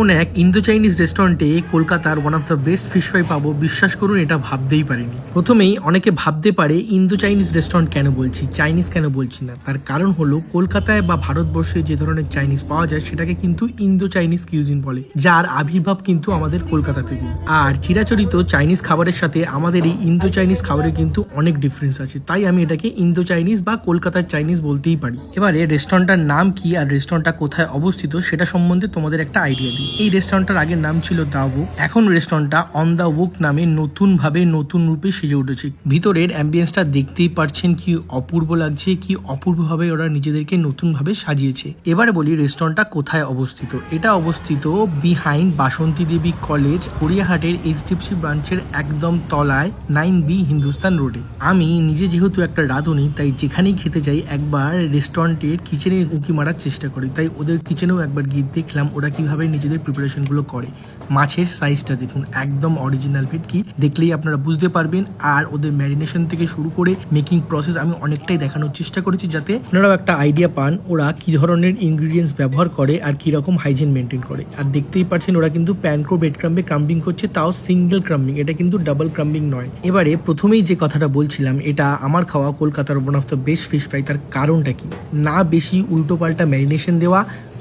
এমন এক Indo Chinese রেস্টুরেন্টে কলকাতার one of the best fish fry পাবো, বিশ্বাস করুন, এটা ভাবতেই পারিনি। প্রথমেই অনেকে ভাবতে পারে ইন্দো চাইনিজ রেস্টুরেন্ট কেন বলছি, চাইনিজ কেন বলছি না। তার কারণ হলো, কলকাতায় বা ভারতবর্ষে যে ধরনের চাইনিজ পাওয়া যায়, সেটাকে কিন্তু ইন্দো চাইনিজ কিউজিন বলে, যার আবির্ভাব কিন্তু আমাদের কলকাতা থেকে। আর চিরাচরিত চাইনিজ খাবারের সাথে আমাদের এই ইন্দো চাইনিজ খাবারের কিন্তু অনেক ডিফারেন্স আছে। তাই আমি এটাকে ইন্দো চাইনিজ বা কলকাতার চাইনিজ বলতেই পারি। এবারে রেস্টুরেন্টটার নাম কি আর রেস্টুরেন্টটা কোথায় অবস্থিত, সেটা সম্বন্ধে তোমাদের একটা আইডিয়া দিই। এই রেস্টুরেন্টটার আগের নাম ছিল দা উক এখন রেস্টুরেন্টটা অন দা উক নামে নতুন ভাবে নতুন রূপে সেজে উঠেছে। ভিতরের অ্যাম্বিয়েন্সটা দেখতেই পারছেন কি অপূর্ব লাগছে, কি অপূর্বভাবে ওরা নিজেদেরকে নতুন ভাবে সাজিয়েছে। এবারে বলি রেস্টুরেন্টটা কোথায় অবস্থিত? এটা অবস্থিত বিহাইন্ড বাসন্তী দেবী কলেজ গড়িয়াহাটের এইচডিএফসি ব্রাঞ্চের একদম তলায় নাইন বি হিন্দুস্তান রোডে আমি নিজে যেহেতু একটা রাঁধুনি, তাই যেখানেই খেতে যাই একবার রেস্টুরেন্টের কিচেনে উঁকি মারার চেষ্টা করি। তাই ওদের কিচেনেও একবার গিয়ে দেখলাম ওরা কীভাবে নিজেদের প্রিপারেশনগুলো করে। মাছের সাইজটা দেখুন, একদম অরিজিনাল ভেটকি দেখলেই আপনারা বুঝতে পারবেন। আর ওদের ম্যারিনেশন থেকে শুরু করে মেকিং প্রসেস আমি অনেকটাই দেখানোর চেষ্টা করেছি যাতে আপনারাও একটা আইডিয়া পান, ওরা কি ধরনের ইনগ্রিডিয়েন্টস ব্যবহার করে আর কি রকম হাইজিন মেনটেন করে। আর দেখতেই পাচ্ছেন, ওরা কিন্তু প্যানকো বেড ক্রাম্বে ক্রাম্বিং করছে, তাও সিঙ্গেল ক্রাম্বিং এটা কিন্তু ডাবল ক্রাম্বিং নয়। এবারে প্রথমেই যে কথাটা বলছিলাম, এটা আমার খাওয়া কলকাতার one of the best fish fry তার কারণটা কি? না বেশি উল্টোপাল্টা ম্যারিনেশন দেওয়া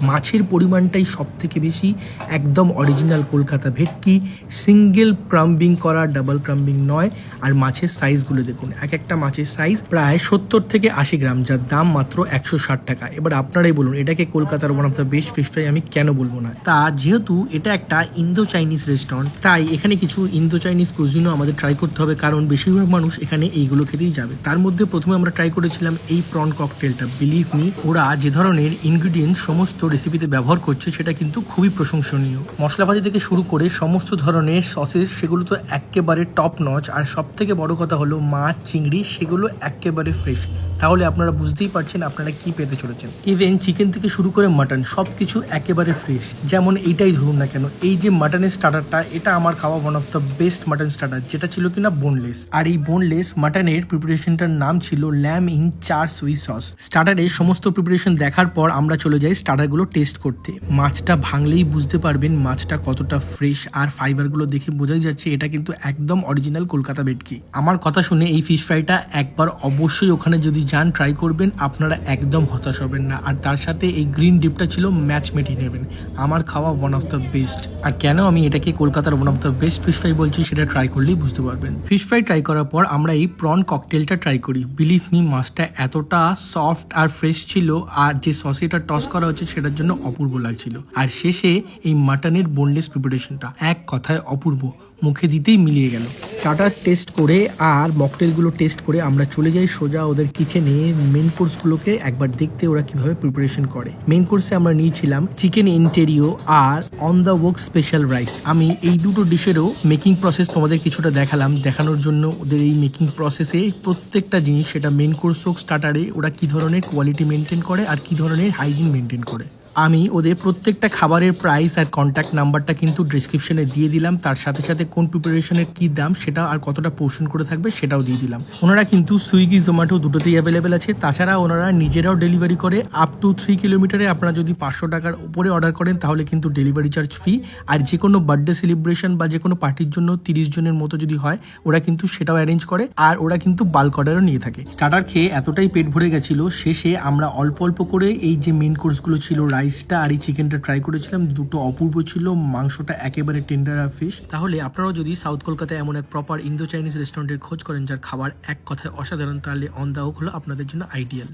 মাছের পরিমাণটাই সব থেকে বেশি, একদম অরিজিনাল কলকাতা ভেটকি সিঙ্গেল ক্রাম্বিং করা ডাবল ক্রাম্বিং নয়। আর মাছের সাইজগুলো দেখুন, এক একটা মাছের সাইজ প্রায় সত্তর থেকে আশি গ্রাম, যার দাম মাত্র একশো ষাট টাকা। এবার আপনারাই বলুন, এটাকে কলকাতার one of the best fish fry আমি কেন বলব না? তা যেহেতু এটা একটা ইন্দো চাইনিজ রেস্টুরেন্ট তাই এখানে কিছু ইন্দো চাইনিজ কুজিনও আমাদের ট্রাই করতে হবে, কারণ বেশিরভাগ মানুষ এখানে এইগুলো খেতেই যাবে। তার মধ্যে প্রথমে আমরা ট্রাই করেছিলাম এই প্রন ককটেলটা বিলিভ মি ওরা যে ধরনের ইনগ্রিডিয়েন্ট সমস্ত রেসিপিতে ব্যবহার করছে, সেটা কিন্তু খুবই প্রশংসনীয়। মশলাপাতি থেকে শুরু করে সমস্ত ধরনের সসেস সেগুলো তো একেবারে টপ নচ আর সব থেকে বড় কথা হলো মাছ, চিংড়ি, সেগুলো একেবারে ফ্রেশ তাহলে আপনারা বুঝতেই পারছেন আপনারা কি পেতে চলেছেন। ইভেন চিকেন থেকে শুরু করে মাটন সব কিছু একেবারে ফ্রেশ যেমন এইটাই ধরুন না কেন, এই যে মাটনের স্টার্টারটা এটা আমার খাওয়া one of the best mutton starter যেটা ছিল কিনা বোনলেস আর এই বোনলেস মাটনের প্রিপারেশনটার নাম ছিল ল্যাম ইন চার সুই সস স্টার্টারে সমস্ত প্রিপারেশন দেখার পর আমরা চলে যাই স্টার্টারগুলো টেস্ট করতে। মাছটা ভাঙলেই বুঝতে পারবেন মাছটা কতটা ফ্রেশ আর ফাইবারগুলো দেখে বোঝাই যাচ্ছে এটা কিন্তু একদম অরিজিনাল কলকাতা ভেটকি। আমার কথা শুনে এই ফিশ ফ্রাইটা একবার অবশ্যই ওখানে যদি যান ট্রাই করবেন, আপনারা একদম হতাশ হবেন না। আর তার সাথে এই গ্রিন ডিপটা ছিল ম্যাচ মেটি নেবেন আমার খাওয়া ওয়ান অফ দ্য বেস্ট আর কেন আমি এটাকে কলকাতার one of the best fish fry বলছি সেটা ট্রাই করলেই বুঝতে পারবেন। ফিশ ফ্রাই ট্রাই করার পর আমরা এই প্রন ককটেলটা ট্রাই করি। বিলিভ মি মাছটা এতটা সফট আর ফ্রেশ ছিল আর যে সসে এটা টস করা হচ্ছে সেটার জন্য অপূর্ব লাগছিল। আর শেষে এই মাটনের বোনলেস প্রিপারেশনটা এক কথায় অপূর্ব, মুখে দিতেই মিলিয়ে গেল। স্টার্টার টেস্ট করে আর মকটেলগুলো টেস্ট করে আমরা চলে যাই সোজা ওদের কিচেনে মেন কোর্সগুলোকে একবার দেখতে ওরা কীভাবে প্রিপারেশন করে। মেন কোর্সে আমরা নিয়েছিলাম চিকেন ইন্টেরিও আর on the work special rice আমি এই দুটো ডিশেরও মেকিং প্রসেস তোমাদের কিছুটা দেখালাম। দেখানোর জন্য ওদের এই মেকিং প্রসেসে প্রত্যেকটা জিনিস, সেটা মেন কোর্স হোক স্টার্টারে ওরা কি ধরনের কোয়ালিটি মেনটেন করে আর কি ধরনের হাইজিন মেনটেন করে। আমি ওদের প্রত্যেকটা খাবারের প্রাইস আর কন্ট্যাক্ট নাম্বারটা কিন্তু ডিসক্রিপশনে দিয়ে দিলাম। তার সাথে সাথে কোন প্রিপারেশনের কি দাম, সেটা আর কতটা পোর্শন করে থাকবে সেটাও দিয়ে দিলাম। ওনারা কিন্তু সুইগি জোম্যাটো দুটোতেই অ্যাভেলেবেল আছে। তাছাড়া ওনারা নিজেরাও ডেলিভারি করে আপ টু থ্রি কিলোমিটারে আপনারা যদি পাঁচশো টাকার উপরে অর্ডার করেন, তাহলে কিন্তু ডেলিভারি চার্জ ফ্রি আর যে কোনো বার্থডে সেলিব্রেশন বা যে কোনো পার্টির জন্য তিরিশ জনের মতো যদি হয়, ওরা কিন্তু সেটাও অ্যারেঞ্জ করে। আর ওরা কিন্তু বাল্ক অর্ডারও নিয়ে থাকে। স্টার্টার খেয়ে এতটাই পেট ভরে গেছিল, শেষে আমরা অল্প অল্প করে এই যে মেন কোর্সগুলো ছিল রাইসটা আর এই চিকেনটা ট্রাই করেছিলাম, দুটো অপূর্ব ছিল, মাংসটা একেবারে টেন্ডার আর ফিশ তাহলে আপনারাও যদি সাউথ কলকাতায় এমন এক প্রপার ইন্দো চাইনিজ রেস্টুরেন্টের খোঁজ করেন, যার খাবার এক কথায় অসাধারণ, তাহলে অন দা হলো আপনাদের জন্য আইডিয়াল